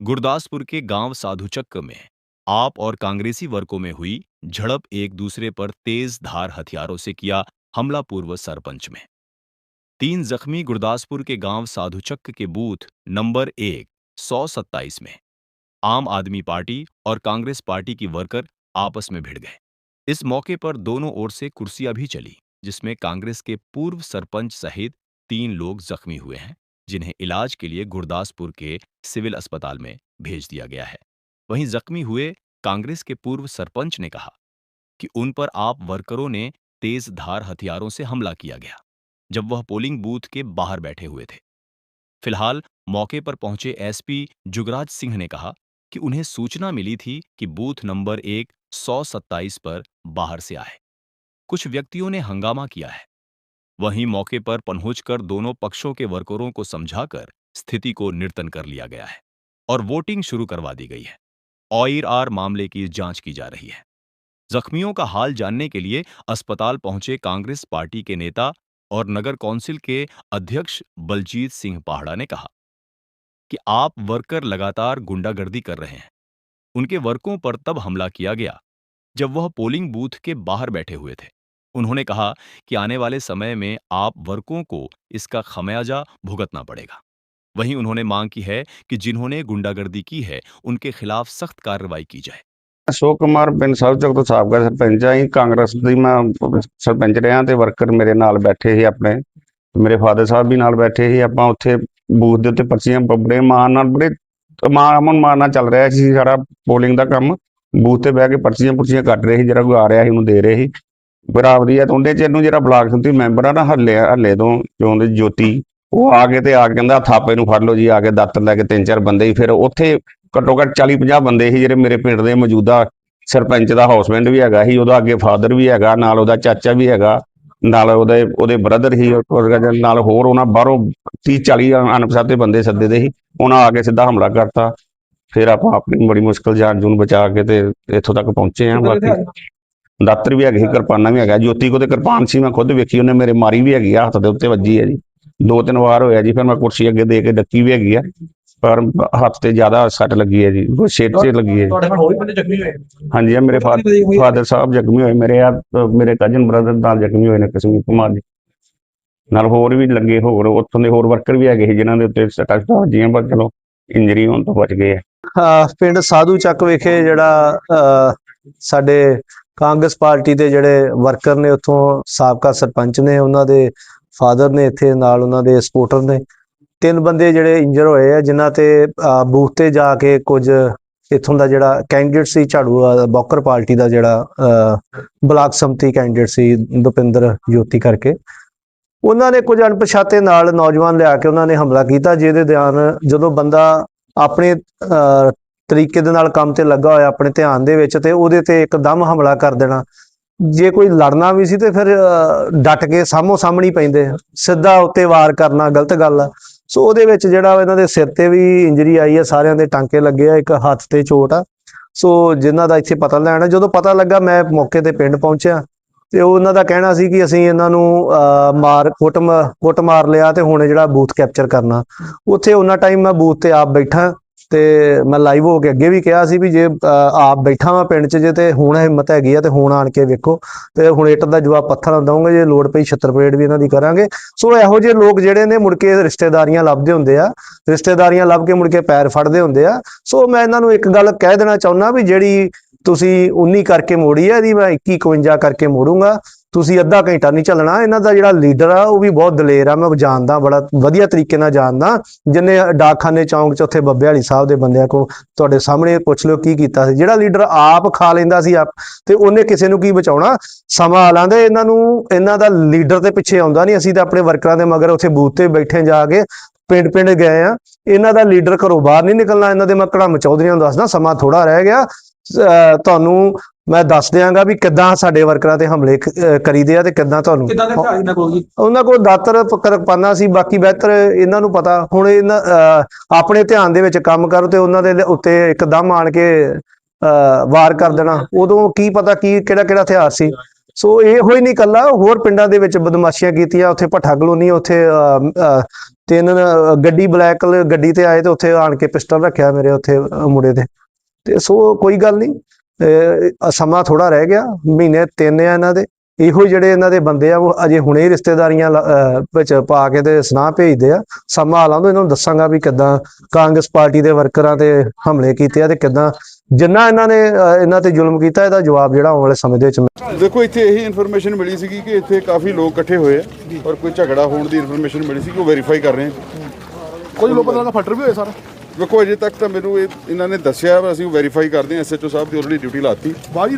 गुरदासपुर के गाँव साधुचक्र में, आप और कांग्रेसी वर्गों में हुई झड़प एक दूसरे पर तेज धार हथियारों से किया हमला पूर्व सरपंच में। तीन जख्मी गुरदासपुर के गाँव साधुचक्र के बूथ नंबर एक, सौ सत्ताईस में, आम आदमी पार्टी और कांग्रेस पार्टी की वर्कर आपस में भिड़ गए। इस मौके पर दोनों ओर से कुर्सियाँ भी चली, जिसमें कांग्रेस के पूर्व सरपंच सहित तीन लोग जख्मी हुए हैं। जिन्हें इलाज के लिए गुरदासपुर के सिविल अस्पताल में भेज दिया गया है। वहीं जख्मी हुए कांग्रेस के पूर्व सरपंच ने कहा कि उन पर आप वर्करों ने तेज धार हथियारों से हमला किया गया, जब वह पोलिंग बूथ के बाहर बैठे हुए थे। फ़िलहाल मौके पर पहुँचे एसपी जुगराज सिंह ने कहा कि उन्हें सूचना मिली थी कि बूथ नंबर एक सौ सत्ताईस पर बाहर से आए। कुछ व्यक्तियों ने हंगामा किया है। वहीं मौके पर पहुंचकर दोनों पक्षों के वर्करों को समझाकर स्थिति को निर्तन कर लिया गया है और वोटिंग शुरू करवा दी गई है। ऑयर आर मामले की जाँच की जा रही है। जख्मियों का हाल जानने के लिए अस्पताल पहुँचे कांग्रेस पार्टी के नेता और नगर कौंसिल के अध्यक्ष बलजीत सिंह पहाड़ा ने कहा कि आप वर्कर लगातार गुंडागर्दी कर रहे हैं। उनके वर्कों पर तब हमला किया गया जब वह पोलिंग बूथ के बाहर बैठे हुए थे। उन्होंने कहा कि आने वाले समय में आप वर्कों को इसका खमियाजा भुगतना पड़ेगा वहीं उन्होंने मांग की है कि जिन्होंने गुंडागर्दी की है उनके खिलाफ सख्त कार्रवाई की जाए ਅਸ਼ੋਕ ਕੁਮਾਰ ਪਿੰਡ ਸਾਹਿਬਚੱਕ ਤੋਂ ਸਾਬਕਾ ਸਰਪੰਚ ਆ ਜੀ ਕਾਂਗਰਸ ਦੀ ਮੈਂ ਸਰਪੰਚ ਰਿਹਾ ਤੇ ਵਰਕਰ ਮੇਰੇ ਨਾਲ ਬੈਠੇ ਸੀ ਆਪਣੇ ਮੇਰੇ ਫਾਦਰ ਸਾਹਿਬ ਵੀ ਨਾਲ ਬੈਠੇ ਸੀ ਆਪਾਂ ਉੱਥੇ ਬੂਥ ਦੇ ਉੱਤੇ ਪਰਚੀਆਂ ਬ- ਬੜੇ ਮਾਣ ਨਾਲ ਬੜੇ ਤਮਾਮ ਅਮਨ ਮਾਨ ਨਾਲ ਚੱਲ ਰਿਹਾ ਸੀ ਸਾਰਾ ਪੋਲਿੰਗ ਦਾ ਕੰਮ ਬੂਥ ਤੇ ਬਹਿ ਕੇ ਪਰਚੀਆਂ ਪੁਰਚੀਆਂ ਕੱਟ ਰਹੇ ਸੀ ਜਿਹੜਾ ਕੋਈ ਆ ਰਿਹਾ ਸੀ ਉਹਨੂੰ ਦੇ ਰਹੇ ਸੀ ਬਰਾਬਰੀ ਆ ਤੇ ਉਹਦੇ ਚ ਇਹਨੂੰ ਜਿਹੜਾ ਬਲਾਕ ਸੰਮਤੀ ਮੈਂਬਰ ਆ ਨਾ ਹੱਲੇ ਹੱਲੇ ਤੋਂ ਚੋਣ ਦੇ ਜੋਤੀ ਉਹ ਆ ਕੇ ਤੇ ਆ ਕੇ ਕਹਿੰਦਾ ਥਾਪੇ ਨੂੰ ਫੜ ਲਓ ਜੀ ਆ ਕੇ ਦਾਤਰ ਲੈ ਕੇ ਤਿੰਨ ਚਾਰ ਬੰਦੇ ਸੀ ਫਿਰ ਉੱਥੇ ਘੱਟੋ ਘੱਟ 40 50 ਬੰਦੇ ਸੀ ਜਿਹੜੇ ਮੇਰੇ ਪਿੰਡ ਦੇ ਮੌਜੂਦਾ ਸਰਪੰਚ ਦਾ ਹਾਊਸਬੈਂਡ ਵੀ ਹੈਗਾ ਸੀ ਉਹਦਾ ਅੱਗੇ ਫਾਦਰ ਵੀ ਹੈਗਾ ਨਾਲ ਉਹਦਾ ਚਾਚਾ ਵੀ ਹੈਗਾ ਨਾਲ ਉਹਦੇ ਉਹਦੇ ਬ੍ਰਦਰ ਉਹਦੇ ਨਾਲ ਹੋਰ ਉਹਨਾਂ ਬਾਹਰੋਂ 30 40 ਅਣਪਛਾਤੇ ਬੰਦੇ ਸੱਦੇ ਦੇ ਸੀ ਉਹਨਾਂ ਆ ਕੇ ਸਿੱਧਾ ਹਮਲਾ ਕਰਤਾ ਫਿਰ ਆਪਾਂ ਆਪਣੀ ਬੜੀ ਮੁਸ਼ਕਲ ਜਾਨ ਜੂਨ ਬਚਾ ਕੇ ਤੇ ਇੱਥੋਂ ਤੱਕ ਪਹੁੰਚੇ ਆ ਬਾਕੀ ਦਾਤਰ ਵੀ ਹੈਗੇ ਸੀ ਕਿਰਪਾਨਾਂ ਵੀ ਹੈਗਾ। ਜੋਤੀ ਕੋ ਤੇ ਕਿਰਪਾਨ ਸੀ ਮੈਂ ਖੁਦ ਵੇਖੀ ਉਹਨੇ ਮੇਰੇ ਮਾਰੀ ਵੀ ਹੈਗੀ ਆ ਹੱਥ ਦੇ ਉੱਤੇ ਵੱਜੀ ਹੈ ਜੀ। ਦੋ ਤਿੰਨ ਵਾਰ ਹੋਇਆ ਜੀ ਫਿਰ ਮੈਂ ਕੁਰਸੀ ਅੱਗੇ ਦੇ ਕੇ ਡੱਕੀ ਵੀ ਹੈਗੀ ਆ ਪਰ ਹੱਥ ਤੇ ਜ਼ਿਆਦਾ ਸੱਟ ਲੱਗੀ ਹੈ ਜੀ ਉਹ ਸਿਰ 'ਚ ਲੱਗੀ ਹੈ। ਤੁਹਾਡੇ ਨਾਲ ਹੋਰ ਵੀ ਬੰਦੇ ਜ਼ਖਮੀ ਹੋਏ? ਹਾਂਜੀ ਆ ਮੇਰੇ ਫਾਦਰ ਸਾਹਿਬ ਜ਼ਖਮੀ ਹੋਏ ਮੇਰੇ ਆ ਮੇਰੇ ਕਜ਼ਨ ਬ੍ਰਦਰ ਨਾਲ ਜ਼ਖਮੀ ਹੋਏ ਨੇ ਕਸ਼ਮੀਰ ਕੁਮਾਰ ਜੀ। ਨਾਲ ਹੋਰ ਵੀ ਲੱਗੇ ਹੋਰ ਉੱਥੋਂ ਦੇ ਹੋਰ ਵਰਕਰ ਵੀ ਹੈਗੇ ਸੀ ਜਿਨ੍ਹਾਂ ਦੇ ਉੱਤੇ ਸੱਟਾਂ ਸੁੱਟਾਂ ਵੱਜੀਆਂ ਪਰ ਚਲੋ ਇੰਜਰੀ ਹੋਣ ਤੋਂ ਬਚ ਗਏ ਆ। ਪਿੰਡ ਸਾਧੂ ਚੱਕ ਵਿਖੇ ਜਿਹੜਾ ਸਾਡੇ ਕਾਂਗਰਸ ਪਾਰਟੀ ਦੇ ਜਿਹੜੇ ਵਰਕਰ ਨੇ, ਉੱਥੋਂ ਸਾਬਕਾ ਸਰਪੰਚ ਨੇ, ਉਹਨਾਂ ਦੇ ਫਾਦਰ ਨੇ ਇੱਥੇ ਨਾਲ ਉਹਨਾਂ ਦੇ ਸਪੋਰਟਰ ਨੇ। ਤਿੰਨ ਬੰਦੇ ਜਿਹੜੇ ਇੰਜਰ ਹੋਏ ਆ, ਜਿਨ੍ਹਾਂ ਤੇ ਬੂਥ ਤੇ ਜਾ ਕੇ ਕੁਝ ਇੱਥੋਂ ਦਾ ਜਿਹੜਾ ਕੈਂਡੀਡੇਟ ਸੀ ਝਾੜੂ ਅਹ ਬੌਕਰ ਪਾਰਟੀ ਦਾ ਜਿਹੜਾ ਅਹ ਬਲਾਕ ਸੰਮਤੀ ਕੈਂਡੀਡੇਟ ਸੀ ਦੁਪਿੰਦਰ ਜੋਤੀ ਕਰਕੇ। ਉਹਨਾਂ ਨੇ ਕੁਝ ਅਣਪਛਾਤੇ ਨਾਲ ਨੌਜਵਾਨ ਲਿਆ ਕੇ ਉਹਨਾਂ ਨੇ ਹਮਲਾ ਕੀਤਾ, ਜਿਹਦੇ ਦੌਰਾਨ ਜਦੋਂ ਬੰਦਾ ਆਪਣੇ ਅਹ ਤਰੀਕੇ ਦੇ ਨਾਲ ਕੰਮ ਤੇ ਲੱਗਾ ਹੋਇਆ ਆਪਣੇ ਧਿਆਨ ਦੇ ਵਿੱਚ ਤੇ ਉਹਦੇ ਤੇ ਇੱਕਦਮ ਹਮਲਾ ਕਰ ਦੇਣਾ। ਜੇ ਕੋਈ ਲੜਨਾ ਵੀ ਸੀ ਤੇ ਫਿਰ ਅਹ, ਡਟ ਕੇ ਸਾਹਮੋ ਸਾਹਮਣੀ ਪੈਂਦੇ ਸਿੱਧਾ ਉੱਤੇ ਵਾਰ ਕਰਨਾ ਗਲਤ ਗੱਲ ਆ। ਸੋ ਉਹਦੇ ਵਿੱਚ ਜਿਹੜਾ ਇਹਨਾਂ ਦੇ ਸਿਰ ਤੇ ਵੀ ਇੰਜਰੀ ਆਈ ਆ ਸਾਰਿਆਂ ਦੇ ਟਾਂਕੇ ਲੱਗੇ ਆ ਇੱਕ ਹੱਥ ਤੇ ਚੋਟ ਆ। ਸੋ ਜਿਨ੍ਹਾਂ ਦਾ ਇੱਥੇ ਪਤਾ ਲੈਣਾ ਜਦੋਂ ਪਤਾ ਲੱਗਾ ਮੈਂ ਮੌਕੇ ਤੇ ਪਿੰਡ ਪਹੁੰਚਿਆ ਤੇ ਉਹਨਾਂ ਦਾ ਕਹਿਣਾ ਸੀ ਕਿ ਅਸੀਂ ਇਹਨਾਂ ਨੂੰ ਅਹ, ਮਾਰ ਕੁੱਟ ਮ- ਕੁੱਟ ਮਾਰ ਲਿਆ ਤੇ ਹੁਣ ਜਿਹੜਾ ਬੂਥ ਕੈਪਚਰ ਕਰਨਾ। ਉੱਥੇ ਉਹਨਾਂ ਟਾਈਮ ਮੈਂ ਬੂਥ ਤੇ ਆਪ ਬੈਠਾ। ਤੇ ਮੈਂ ਲਾਈਵ ਹੋ ਕੇ ਅੱਗੇ ਵੀ ਕਿਹਾ ਸੀ ਵੀ ਜੇ ਅ, ਆਪ ਬੈਠਾ ਵਾਂ ਪਿੰਡ 'ਚ ਜੇ ਤੇ ਹੁਣ ਹਿੰਮਤ ਹੈਗੀ ਆ ਤੇ ਹੁਣ ਆਣ ਕੇ ਵੇਖੋ। ਤੇ ਹੁਣ ਇੱਟ ਦਾ ਜਵਾਬ ਪੱਥਰ ਨਾਲ ਦਵਾਂਗੇ ਜੇ ਲੋੜ ਪਈ ਛੱਤਰ ਪਰੇਡ ਵੀ ਇਹਨਾਂ ਦੀ ਕਰਾਂਗੇ। ਸੋ ਇਹੋ ਜਿਹੇ ਲੋਕ ਜਿਹੜੇ ਨੇ ਮੁੜ ਕੇ ਰਿਸ਼ਤੇਦਾਰੀਆਂ ਲੱਭਦੇ ਹੁੰਦੇ ਆ ਰਿਸ਼ਤੇਦਾਰੀਆਂ ਲੱਭ ਕੇ ਮੁੜ ਕੇ ਪੈਰ ਫੜਦੇ ਹੁੰਦੇ ਆ। ਸੋ ਮੈਂ ਇਹਨਾਂ ਨੂੰ ਇੱਕ ਗੱਲ ਕਹਿ ਦੇਣਾ ਚਾਹੁੰਦਾ ਵੀ ਜਿਹੜੀ ਤੁਸੀਂ 19 ਕਰਕੇ ਮੋੜੀ ਆ ਇਹਦੀ ਮੈਂ 21 51 ਕਰਕੇ ਮੋੜੂੰਗਾ। ਤੁਸੀਂ ਅੱਧਾ ਘੰਟਾ ਨਹੀਂ ਚੱਲਣਾ, ਇਹਨਾਂ ਦਾ ਜਿਹੜਾ ਲੀਡਰ ਆ, ਉਹ ਵੀ ਬਹੁਤ ਦਲੇਰ ਆ, ਮੈਂ ਜਾਣਦਾ, ਬੜਾ ਵਧੀਆ ਤਰੀਕੇ ਨਾਲ ਜਾਣਦਾ। ਜਿੰਨੇ ਡਾਕਖਾਨੇ ਚੌਂਕ 'ਚ ਉੱਥੇ ਬੱਬੇ ਵਾਲੀ ਸਾਹਿਬ ਦੇ ਬੰਦਿਆਂ ਕੋ ਤੁਹਾਡੇ ਸਾਹਮਣੇ ਪੁੱਛ ਲਿਓ ਕੀ ਕੀਤਾ ਸੀ। ਜਿਹੜਾ ਲੀਡਰ ਆਪ ਖਾ ਲੈਂਦਾ ਸੀ ਆਪ, ਤੇ ਉਹਨੇ ਕਿਸੇ ਨੂੰ ਕੀ ਬਚਾਉਣਾ? ਸਮਾਂ ਲਾਂਦੇ ਇਹਨਾਂ ਨੂੰ, ਇਹਨਾਂ ਦਾ ਲੀਡਰ ਦੇ ਪਿੱਛੇ ਆਉਂਦਾ ਨਹੀਂ, ਅਸੀਂ ਤਾਂ ਆਪਣੇ ਵਰਕਰਾਂ ਦੇ ਮਗਰ ਉੱਥੇ ਬੂਥ ਤੇ ਬੈਠੇ ਜਾ ਕੇ ਪਿੰਡ ਪਿੰਡ ਗਏ ਆ। ਇਹਨਾਂ ਦਾ ਲੀਡਰ ਘਰੋਂ ਬਾਹਰ ਨਹੀਂ ਨਿਕਲਣਾ, ਇਹਨਾਂ ਦੇ ਮੈਂ ਕੜਮ ਚੌਧਰੀਆਂ ਨੂੰ ਦੱਸਦਾ, ਸਮਾਂ ਥੋੜਾ ਰਹਿ ਗਿਆ। ਅਹ ਤੁਹਾਨੂੰ ਮੈਂ ਦੱਸ ਦਿਆਂਗਾ ਵੀ ਕਿੱਦਾਂ ਸਾਡੇ ਵਰਕਰਾਂ ਤੇ ਹਮਲੇ ਕ- ਅਹ ਕਰੀਦੇ ਆ ਤੇ ਕਿੱਦਾਂ ਤੁਹਾਨੂੰ? ਕਿੱਦਾਂ ਦੇ ਹਥਿਆਰ ਇਹਨਾਂ ਕੋਲ ਜੀ? ਉਹਨਾਂ ਕੋਲ ਦਾਤਰ ਕਿਰਪਾਨਾਂ ਸੀ ਬਾਕੀ ਬਿਹਤਰ ਇਹਨਾਂ ਨੂੰ ਪਤਾ। ਹੁਣ ਇਹਨਾਂ ਅਹ, ਆਪਣੇ ਧਿਆਨ ਦੇ ਵਿੱਚ ਕੰਮ ਕਰੋ ਤੇ ਉਹਨਾਂ ਦੇ ਉੱਤੇ ਇੱਕਦਮ ਆਣ ਕੇ ਅਹ, ਵਾਰ ਕਰ ਦੇਣਾ। ਉਦੋਂ ਕੀ ਪਤਾ ਕੀ ਕਿਹੜਾ ਕਿਹੜਾ ਹਥਿਆਰ ਸੀ। ਸੋ ਇਹੋ ਹੀ ਨਹੀਂ ਕੱਲਾ ਹੋਰ ਪਿੰਡਾਂ ਦੇ ਵਿੱਚ ਬਦਮਾਸ਼ੀਆਂ ਕੀਤੀਆਂ। ਉੱਥੇ ਭੱਠਾ ਕਲੋਨੀ ਉੱਥੇ ਅਹ, ਅਹ, ਤਿੰਨ ਅਹ, ਗੱਡੀ ਬਲੈਕ ਕਲਰ ਗੱਡੀ ਤੇ ਆਏ ਤੇ ਉੱਥੇ ਆਣ ਕੇ ਪਿਸਟਲ ਰੱਖਿਆ ਮੇਰੇ ਉੱਥੇ ਅਹ, ਮੁੰਡੇ ਤੇ ਤੇ ਸੋ ਕੋਈ ਗੱਲ ਨਹੀਂ ਸਮਾਂ ਥੋੜਾ ਰਹਿ ਗਿਆ ਮਹੀਨੇ ਤਿੰਨ ਆ ਇਹਨਾਂ ਦੇ। ਇਹੋ ਹੀ ਜਿਹੜੇ ਇਹਨਾਂ ਦੇ ਬੰਦੇ ਆ ਉਹ ਅਜੇ ਹੁਣੇ ਹੀ ਰਿਸ਼ਤੇਦਾਰੀਆਂ ਵਿੱਚ ਪਾ ਕੇ ਤੇ ਸੁਨਾਹ ਭੇਜਦੇ ਆ। ਸਮਾਂ ਆਲਾਂ ਤੋਂ ਇਹਨਾਂ ਨੂੰ ਦੱਸਾਂਗਾ ਵੀ ਕਿੱਦਾਂ ਕਾਂਗਰਸ ਪਾਰਟੀ ਦੇ ਵਰਕਰਾਂ ਤੇ ਹਮਲੇ ਕੀਤੇ ਆ ਤੇ ਕਿੱਦਾਂ ਜਿੰਨਾ ਇਹਨਾਂ ਨੇ ਇਹਨਾਂ ਤੇ ਜ਼ੁਲਮ ਕੀਤਾ ਇਹਦਾ ਜਵਾਬ ਜਿਹੜਾ ਆਉਣ ਵਾਲੇ ਸਮੇਂ ਦੇ ਵਿੱਚ ਦੇਖੋ ਇੱਥੇ ਇਹੀ ਇਨਫੋਰਮੇਸ਼ਨ ਮਿਲੀ ਸੀਗੀ ਕਿ ਇੱਥੇ ਕਾਫੀ ਲੋਕ ਇਕੱਠੇ ਹੋਏ ਆ ਔਰ ਕੋਈ ਝਗੜਾ ਹੋਣ ਦੀ ਇਨਫੋਰਮੇਸ਼ਨ ਮਿਲੀ ਸੀ ਕਿ ਉਹ ਵੈਰੀਫਾਈ ਕਰ ਰਹੇ ਆ। ਕੁਝ ਲੋਕਾਂ ਦਾ ਫੱਟਰ ਵੀ ਹੋਏ ਸਰ? ਦੇਖੋ ਅਜੇ ਤੱਕ ਤਾਂ ਮੈਨੂੰ ਇਹ ਇਹਨਾਂ ਨੇ ਦੱਸਿਆ ਅਸੀਂ ਵੈਰੀਫਾਈ ਕਰਦੇ ਹਾਂ ਐਸਐਚਓ ਸਾਹਿਬ ਦੀ ਆਲਰੇਡੀ ਡਿਊਟੀ ਲਾਤੀ। ਬਾਹਰੀ